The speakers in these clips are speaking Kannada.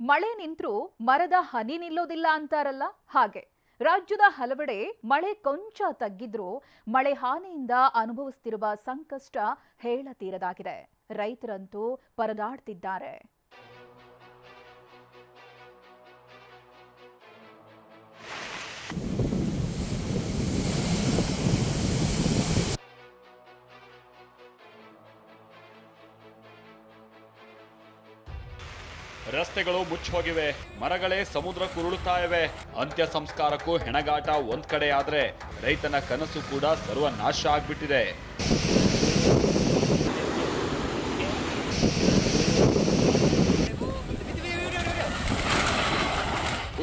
ಮಳೆ ನಿಂತರೂ ಮರದ ಹನಿ ನಿಲ್ಲೋದಿಲ್ಲ ಅಂತಾರಲ್ಲ? ಹಾಗೆ. ರಾಜ್ಯದ ಹಲವೆಡೆ ಮಳೆ ಕೊಂಚ ತಗ್ಗಿದ್ರೂ ಮಳೆ ಹಾನಿಯಿಂದ ಅನುಭವಿಸುತ್ತಿರುವ ಸಂಕಷ್ಟ ಹೇಳತೀರದಾಗಿದೆ. ರೈತರಂತೂ ಪರದಾಡ್ತಿದ್ದಾರೆ. ರಸ್ತೆಗಳು ಮುಚ್ಚೋಗಿವೆ, ಮರಗಳೇ ಸಮುದ್ರ ಕುರುಳುತ್ತಾ ಇವೆ ಅಂತ್ಯ ಸಂಸ್ಕಾರಕ್ಕೂ ಹೆಣಗಾಟ ಒಂದ್ ಕಡೆ ಆದ್ರೆ ರೈತನ ಕನಸು ಕೂಡ ಸರ್ವನಾಶ ಆಗ್ಬಿಟ್ಟಿದೆ.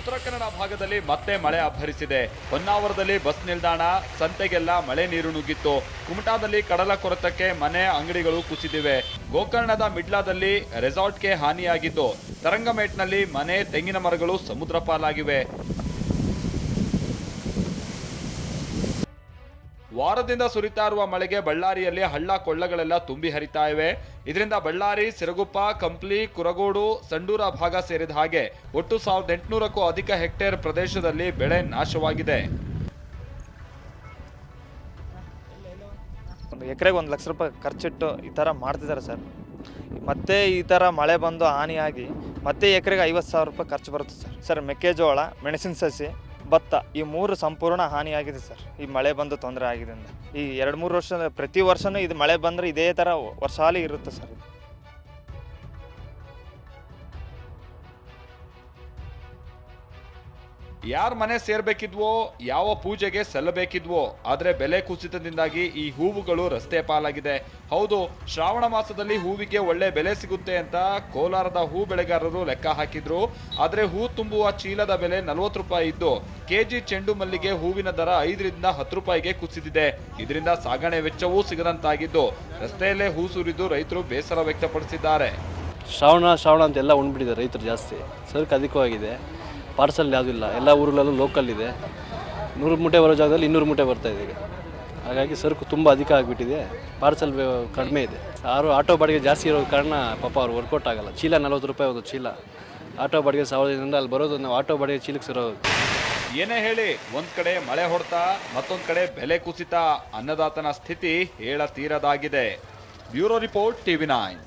ಉತ್ತರ ಕನ್ನಡ ಭಾಗದಲ್ಲಿ ಮತ್ತೆ ಮಳೆ ಅಬ್ಬರಿಸಿದೆ ಹೊನ್ನಾವರದಲ್ಲಿ ಬಸ್ ನಿಲ್ದಾಣ, ಸಂತೆಗೆಲ್ಲ ಮಳೆ ನೀರು ನುಗ್ಗಿತ್ತು. ಕುಮಟಾದಲ್ಲಿ ಕಡಲ ಕೊರತಕ್ಕೆ ಮನೆ ಅಂಗಡಿಗಳು ಕುಸಿದಿವೆ. ಗೋಕರ್ಣದ ಮಿಡ್ಲಾದಲ್ಲಿ ರೆಸಾರ್ಟ್ಗೆ ಹಾನಿಯಾಗಿದ್ದು ತರಂಗಮೇಟ್ನಲ್ಲಿ ಮನೆ ತೆಂಗಿನ ಮರಗಳು ಸಮುದ್ರ ಪಾಲಾಗಿವೆ. ವಾರದಿಂದ ಸುರಿತಾ ಇರುವ ಮಳೆಗೆ ಬಳ್ಳಾರಿಯಲ್ಲಿ ಹಳ್ಳ ಕೊಳ್ಳಗಳೆಲ್ಲ ತುಂಬಿ ಹರಿತಾ ಇವೆ. ಇದರಿಂದ ಬಳ್ಳಾರಿ, ಸಿರಗುಪ್ಪ, ಕಂಪ್ಲಿ, ಕುರಗೋಡು, ಸಂಡೂರ ಭಾಗ ಸೇರಿದ ಹಾಗೆ ಒಟ್ಟು ಸಾವಿರದ ಎಂಟುನೂರಕ್ಕೂ ಅಧಿಕ ಹೆಕ್ಟೇರ್ ಪ್ರದೇಶದಲ್ಲಿ ಬೆಳೆ ನಾಶವಾಗಿದೆ. ಒಂದು ಎಕರೆಗೆ ಒಂದು ಲಕ್ಷ ರೂಪಾಯಿ ಖರ್ಚಿಟ್ಟು ಈ ಥರ ಮಾಡ್ತಿದ್ದಾರೆ ಸರ್. ಮತ್ತೆ ಈ ಥರ ಮಳೆ ಬಂದು ಹಾನಿಯಾಗಿ ಮತ್ತೆ ಎಕರೆಗೆ ಐವತ್ತು ಸಾವಿರ ರೂಪಾಯಿ ಖರ್ಚು ಬರುತ್ತೆ ಸರ್. ಸರ್, ಮೆಕ್ಕೆಜೋಳ, ಮೆಣಸಿನ ಸಸಿ ಭತ್ತ, ಈ ಮೂರು ಸಂಪೂರ್ಣ ಹಾನಿಯಾಗಿದೆ ಸರ್. ಈ ಮಳೆ ಬಂದು ತೊಂದರೆ ಆಗಿದೆ ಈ ಎರಡು ಮೂರು ವರ್ಷ ಪ್ರತಿ ವರ್ಷನೂ ಇದು ಮಳೆ ಬಂದರೆ ಇದೇ ಥರ ವರ್ಷಾಲಿ ಇರುತ್ತೆ ಸರ್ ಯಾರ ಮನೆ ಸೇರ್ಬೇಕಿದ್ವೋ, ಯಾವ ಪೂಜೆಗೆ ಸಲ್ಲಬೇಕಿದ್ವೋ, ಆದ್ರೆ ಬೆಲೆ ಕುಸಿತದಿಂದಾಗಿ ಈ ಹೂವುಗಳು ರಸ್ತೆ ಪಾಲಾಗಿದೆ. ಹೌದು, ಶ್ರಾವಣ ಮಾಸದಲ್ಲಿ ಹೂವಿಗೆ ಒಳ್ಳೆ ಬೆಲೆ ಸಿಗುತ್ತೆ ಅಂತ ಕೋಲಾರದ ಹೂ ಬೆಳೆಗಾರರು ಲೆಕ್ಕ ಹಾಕಿದ್ರು. ಆದ್ರೆ ಹೂ ತುಂಬುವ ಚೀಲದ ಬೆಲೆ ನಲವತ್ತು ರೂಪಾಯಿ ಇದ್ದು, ಕೆಜಿ ಚೆಂಡು ಮಲ್ಲಿಗೆ ಹೂವಿನ ದರ ಐದರಿಂದ ಹತ್ತು ರೂಪಾಯಿಗೆ ಕುಸಿದಿದೆ. ಇದರಿಂದ ಸಾಗಣೆ ವೆಚ್ಚವೂ ಸಿಗದಂತಾಗಿದ್ದು, ರಸ್ತೆಯಲ್ಲೇ ಹೂ ಸುರಿದು ರೈತರು ಬೇಸರ ವ್ಯಕ್ತಪಡಿಸಿದ್ದಾರೆ. ಶ್ರಾವಣ ಶ್ರಾವಣ ಅಂತೆಲ್ಲ ಉಂಡ್ಬಿಟ್ಟಿದೆ ರೈತರು ಜಾಸ್ತಿ. ಸರಕು ಅಧಿಕವಾಗಿದೆ. ಪಾರ್ಸಲ್ ಯಾವುದಿಲ್ಲ ಎಲ್ಲ ಊರುಗಳಲ್ಲೂ ಲೋಕಲ್ ಇದೆ. ನೂರು ಮೂಟೆ ಬರೋ ಜಾಗದಲ್ಲಿ ಇನ್ನೂರು ಮೂಟೆ ಬರ್ತಾ ಇದೆ ಹಾಗಾಗಿ ಸರಕು ತುಂಬ ಅಧಿಕ ಆಗಿಬಿಟ್ಟಿದೆ. ಪಾರ್ಸಲ್ ಕಡಿಮೆ ಇದೆ. ಯಾರು ಆಟೋ ಬಾಡಿಗೆ ಜಾಸ್ತಿ ಇರೋ ಕಾರಣ ಪಾಪ ಅವ್ರು ವರ್ಕೌಟ್ ಆಗಲ್ಲ. ಚೀಲ ನಲ್ವತ್ತು ರೂಪಾಯಿ ಒಂದು ಚೀಲ. ಆಟೋ ಬಾಡಿಗೆ ಸಾವಿರದಿಂದ ಅಲ್ಲಿ ಬರೋದು ನಾವು ಆಟೋ ಬಾಡಿಗೆ ಚೀಲಕ್ಕೆ ಸಿರೋದು ಏನೇ ಹೇಳಿ, ಒಂದ್ ಕಡೆ ಮಳೆ ಹೊಡ್ತಾ, ಮತ್ತೊಂದ್ ಕಡೆ ಬೆಲೆ ಕುಸಿತ ಅನ್ನದಾತನ ಸ್ಥಿತಿ ಹೇಳ ತೀರದಾಗಿದೆ. Bureau report TV nine.